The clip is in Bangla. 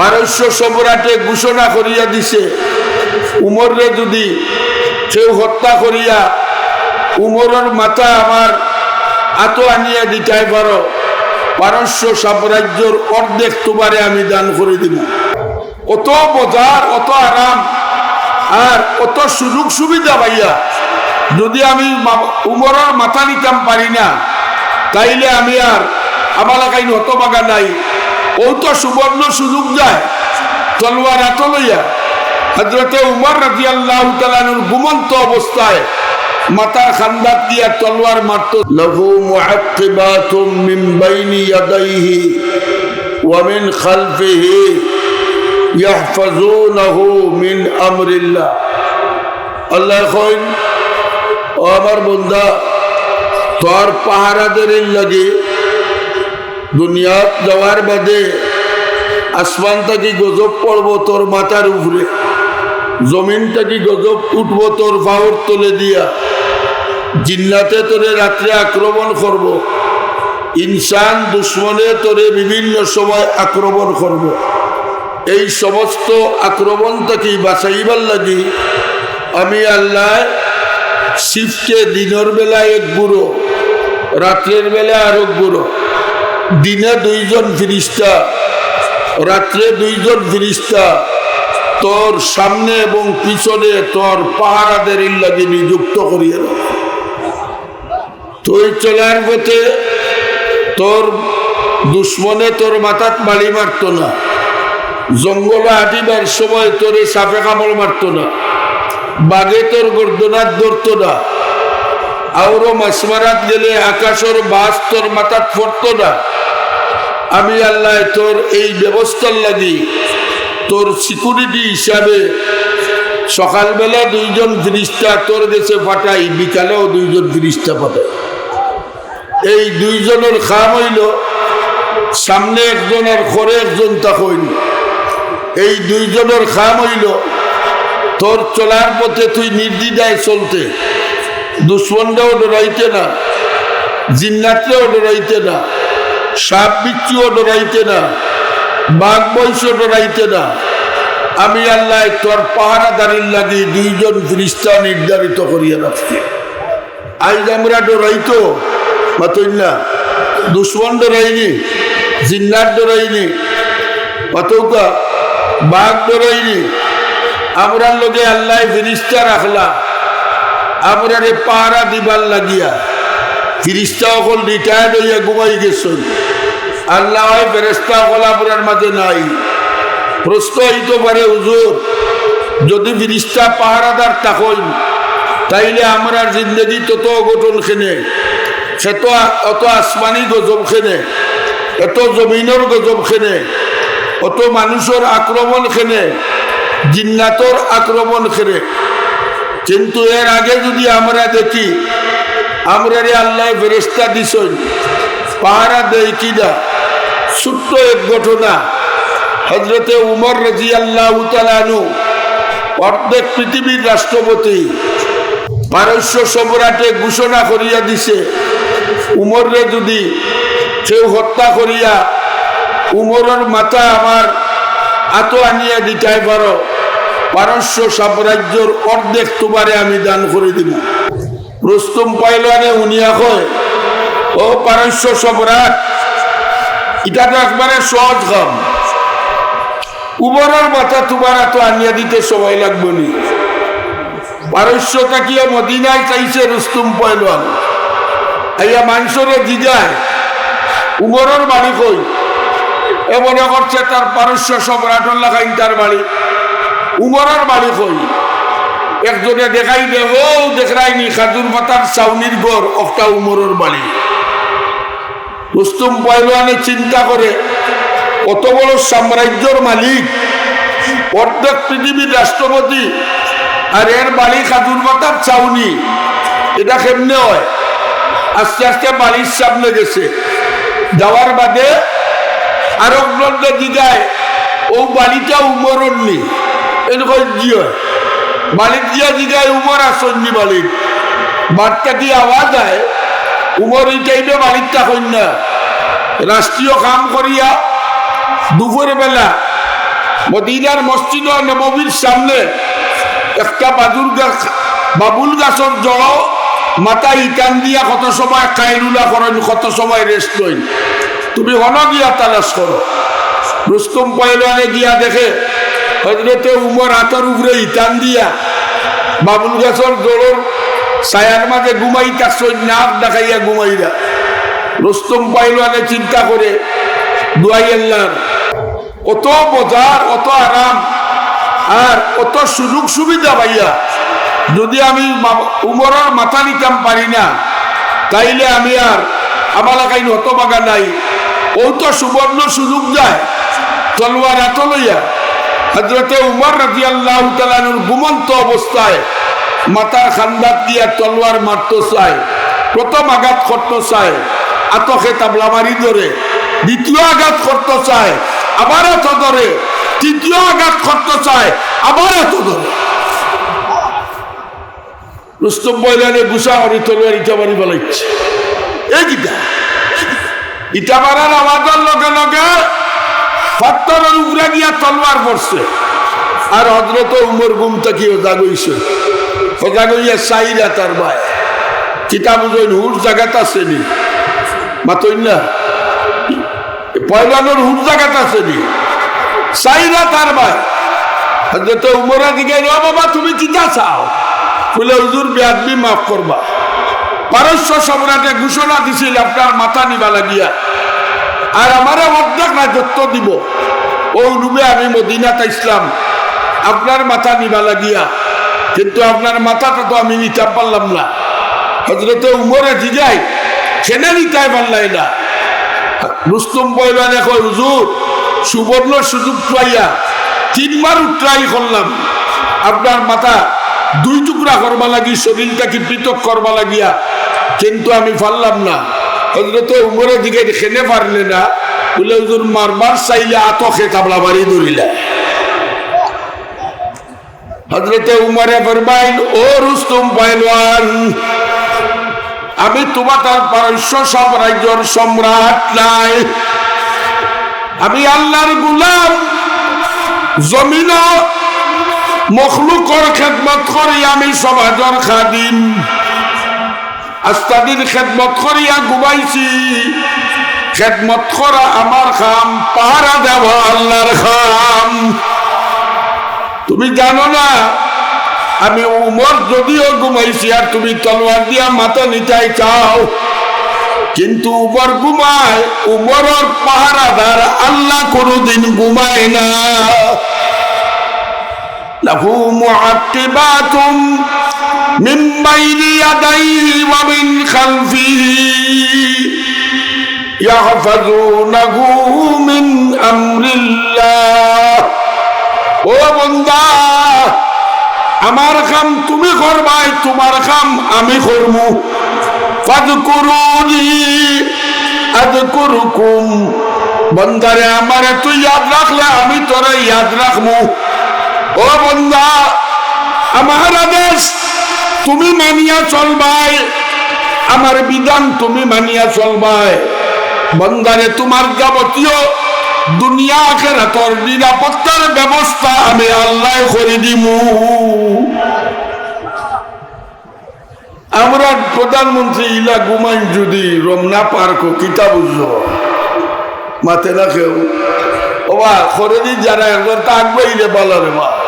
পারস্য সম্রাটে ঘোষণা করিয়া দিছে, উমররে যদি কেউ হত্যা করিয়া উমরের মাথা আমার আত আনিয়া দিতে পারো পারস্য সাম্রাজ্যর অর্ধেক তোমারে আমি দান করে দিব। অত মজার অত আরাম আর অত সুযোগ সুবিধা পাইয়া যদি আমি উমরের মাথা নিতাম পারি না, তাইলে আমি আর আমার এলাকায় হতবাগা নাই। ও তো সুবর্ণ সুযোগ যায়। তলোয়ার এত লইয়া হজরতে উমর রাজি আল্লাহ তালানুর ঘুমন্ত অবস্থায় মাতার খান্দাত দিয়া তলোয়ার মারত, লহু মুআক্কিবাতুম মিন বাইনি ইয়াদাইহি ওয়া মিন খালফিহি ইয়াহফাজুনাহু মিন আমরিল্লাহ। আল্লাহ কইন ও আমার বন্ধা তোর পাহারাদের লাগে দুনিয়াত যাওয়ার বাদে আসমান থাকি গজব পড়ব তোর মাথার উপরে জমিন থাকি গজব উঠবো তোর পাওয়ার তোলে দিয়া, জিন্নাতে তোরে রাত্রে আক্রমণ করব। ইনসান দুশ্মনে তোরে বিভিন্ন সময় আক্রমণ করব। এই সমস্ত আক্রমণ থেকে বাঁচাইবার লাগি আমি আল্লাহ শিবকে দিনের বেলা এক বুড়ো, রাত্রের বেলা আরও বুড়ো দিনে দুইজন ফিরিস্তা, রাত্রে দুইজন ফিরিস্তা, তোর সামনে এবং পিছনে তোর পাহারাদের লাগে নিযুক্ত করিয়া তুই চলার পথে তোর দুশ্মনে তোর মাথাত মালি মারত না, জঙ্গলে হাঁটিবার সময় তোরে সাপে কামড় মারত না, বাঘে তোর গর্দনাথ ধরত না আউরো মাসমারাত গেলে আকাশের বাস তোর মাথাত পড়ত না আমি আল্লাহ তোর এই ব্যবস্থার লাগি, তোর সিকিউরিটি হিসাবে। সকালবেলা দুইজন ফিরিস্তা তোর দেশে পাঠাই, বিকালেও দুইজন ফিরিস্তা পাঠাই। এই দুইজনের খাম হইল, সামনে একজন আর ঘরে একজন তা হইল এই দুইজনের খাম হইল, তোর চলার পথে তুই নির্দিদায় চলতে। দুশ্মনটাও ডরাইতে না, জিন্নাতরেও ডরাইতে না, সাপ বিচ্ছুও ডরাইতে না, বাঘ বংশও ডরাইতে না। আমি আল্লাহ তোর পাহারা পাহারাদারির লাগি দুইজন ফিরিস্তা নির্ধারিত করিয়া রাখছি। আজ আমরা ডরাইতো মাতই না দুশ্মন ডরাইনি জিন্নাত ডরাইনি অতৌকা বাঘ ডরাইনি আমরা লোকে আল্লাহ ফিরিস্তা রাখলা। আমরা পাহারা দিবার লাগিয়া ফিরিস্তা অকল রিটায়ার্ড হইয়া ঘুমাই গেছেন। আল্লাহ হয় ফেরেস্তা অকল আপনার মাঝে নাই। প্রশ্ন হইতে পারে, হুজুর, যদি ফিরিস্তা পাহারাদার থাকইন তাইলে আমরা জিন্দগি তত অঘটন খেনে সে তো অত আসমানি গজব খেনে, এত জমিনের গজব খেনে, অত মানুষের আক্রমণ খেনে, জিন্নাতর আক্রমণ খেনে। কিন্তু এর আগে যদি আমরা দেখি, আমরা রে আল্লাহ ফেরেস্তা দিছই পাহারা দেয় কিনা ছোট্ট এক ঘটনা। হজরতে উমর রাজি আল্লাহ তালানু অর্ধেক পৃথিবীর রাষ্ট্রপতি, পারস্য সম্রাটে ঘোষণা করিয়া দিছে উমররে যদি কেউ হত্যা করিয়া উমরের মাথা আমার আত আনিয়া দিতে পারো। পারস্য সাম্রাজ্যর অর্ধেক তোমারে আমি দান করে দিব। রুস্তুম পাইলানে উনিয়া কয় ও পারস্য সম্রাট, এটা তো একবারে সহজ কাম। উমরের মাথা তোমার এত আনিয়া দিতে সময় লাগবে নি। পারস্য তাকিয়া মদিনায় চাইছে রুস্তুম পয়লান আইয়া মানুষরে জিগায় উমরের বাড়ি কই? এ মনে করছে তার পারস্য সম্রাটর লাগাইন তার বাড়ি। উমরের বাড়ি কই একজনে দেখাই দে, ও, দেখাইনি, খাজুর পাতার চাউনির গড় একটা উমরের বাড়ি রুস্তুম পয়লানে চিন্তা করে, কত বড় সাম্রাজ্যর মালিক। অর্ধেক পৃথিবীর রাষ্ট্রপতি, আর এর বাড়ি খাজুর পাতার চাউনি এটা কেমনে হয়? আস্তে আস্তে বাড়ির সামনে গেছে। যাওয়ার বাদে আরব গ্রন্থ দিদায়, ও বাড়িটা উমরর নি। এরকম কি হয়? বাড়ির দিয়া দিদায় উমর আসন্নি বাড়ির বার্তা কি আওয়াজ হয় উমর এই টাইমে বাড়িরটা কন্যা। রাষ্ট্রীয় কাম করিয়া দুপুর বেলা মদিনার মসজিদ ও নববীর সামনে একটা বাদুর গাছ বাবুল গাছর জড় মাথা ইটান দিয়া কত সময় কাইরুলা করেন, কত সময় রেস্ট লইন। তুমি হন গিয়া তালাশ করো। রুস্তম পয়লানে গিয়া দেখে হজরতে উমর হাতের উপরে ইটান দিয়া বাবুল গাছর জড়র ছায়ার মাঝে ঘুমাই থাকছ নাক দেখাইয়া ঘুমাইরা। রুস্তম পয়লানে চিন্তা করে, দুয়াই আল্লাহ কত মজার কত আরাম আর কত সুযোগ সুবিধা পাইয়া যদি আমি উমরের মাথা নিতাম পারি না, তাইলে আমি আর আমার কাইন হতবাগা নাই। ও তো সুবর্ণ সুযোগ যায়, তলোয়ার এত লইয়া হজরতে উমর রাজি আল্লাহ ঘুমন্ত অবস্থায় মাথার খান্দাত দিয়া তলোয়ার মারতে চায়, প্রথম আঘাত করতে চায়, আতকে তাবলা মারি ধরে, দ্বিতীয় আঘাত করতে চায়, আবার এত ধরে, তৃতীয় আঘাত করতে চায়, আবার এত ধরে। রুস্তম বয়লানে গুসা হরি তলোয়ার ইটা মারি বলাইছে এই গীতা ইটা মারার আওয়াজের লগে লগে পাত্তরের উপরে গিয়া তলোয়ার পড়ছে আর হজরত উমর গুম তাকিয়ে জাগইছে জাগইয়া সাইরা তার ভাই কিতা বুঝইন হুর জায়গাত আছে নি? মাতইন না? পয়লানোর হুর জায়গাত আছে নি? সাইরা তার ভাই হজরত উমরা দিকে ও বাবা, তুমি কিতা চাও? বলে, হুজুর বেয়াদবি মাফ করবা। পারস্য সম্রাটে ঘোষণা দিছিল, আপনার মাথা নিবা লাগিয়া। আর আমারে অর্ধেক রাজত্ব দিব। ও রুমে আমি মদিনাতে ইসলাম। আপনার মাথা নিবা লাগিয়া। কিন্তু আপনার মাথাটা তো আমি নিতে পারলাম না। হজরতে উমরে জিগাই সেনে নিতে পারলাই না। রুস্তম পয়লান এখন হুজুর, সুবর্ণ সুযোগ পাইয়া তিনবার ট্রাই করলাম। আপনার মাথা দুই টুকরা করবা লাগি, শরীরটাকে পৃথক করবা লাগিয়া। কিন্তু আমি পারলাম না। হজরতে উমরের দিকে খেলে পারলে না, বলে, হুজুর মারবার চাইলে আতকে তাবলা বাড়ি ধরিলা। হজরতে উমরে ফরমাইন ও রুস্তম পাইলওয়ান আমি তোমার পারস্য সাম্রাজ্যর সম্রাট নাই। আমি আল্লাহর গুলাম জমিন মখলুকর খেদমত করি, আমি সমাজর খাদিম। আস্তাদিন খেদমত করিয়া ঘুমাইছি। খেদমত করা আমার খাম, পাহারা দেব আল্লাহর খাম। তুমি জানো না, আমি উমর যদিও ঘুমাইছি আর তুমি তলোয়ার দিয়া মাথা নিতাই চাও। কিন্তু উমর ঘুমায়, উমরের পাহারাদার আল্লাহ কোনদিন ঘুমায় না। লাহু মুআক্কিবাতুম মিন বাইনি ইয়াদাইহি ওয়া মিন খালফিহি ইয়াহফাজুনাহু মিন আমরিল্লাহ ও বন্দা আমার কাম তুমি করবাই, তোমার কাম আমি করমু। ফাদকুরুনি আদকুরুকুম। বন্দারে আমারে তুই ইয়াদ রাখলে, আমি তোরে ইয়াদ রাখমু। ও বন্দা আমার আদেশ, তুমি মানিয়া চলবাই। আমার বিধান তুমি মানিয়া চলবাই। বন্দারে, তোমার যাবতীয় দুনিয়া আখেরাতর নিরাপত্তার ব্যবস্থা আমি আল্লাহ করে দিমু। আমরা প্রধানমন্ত্রী ইলা ঘুমাই যদি রমনা পার্ক কিতা বুঝলো মাতে না কেউ? ওবা, করে দি যারা একবার থাকবে, ইলে বলো রে মা।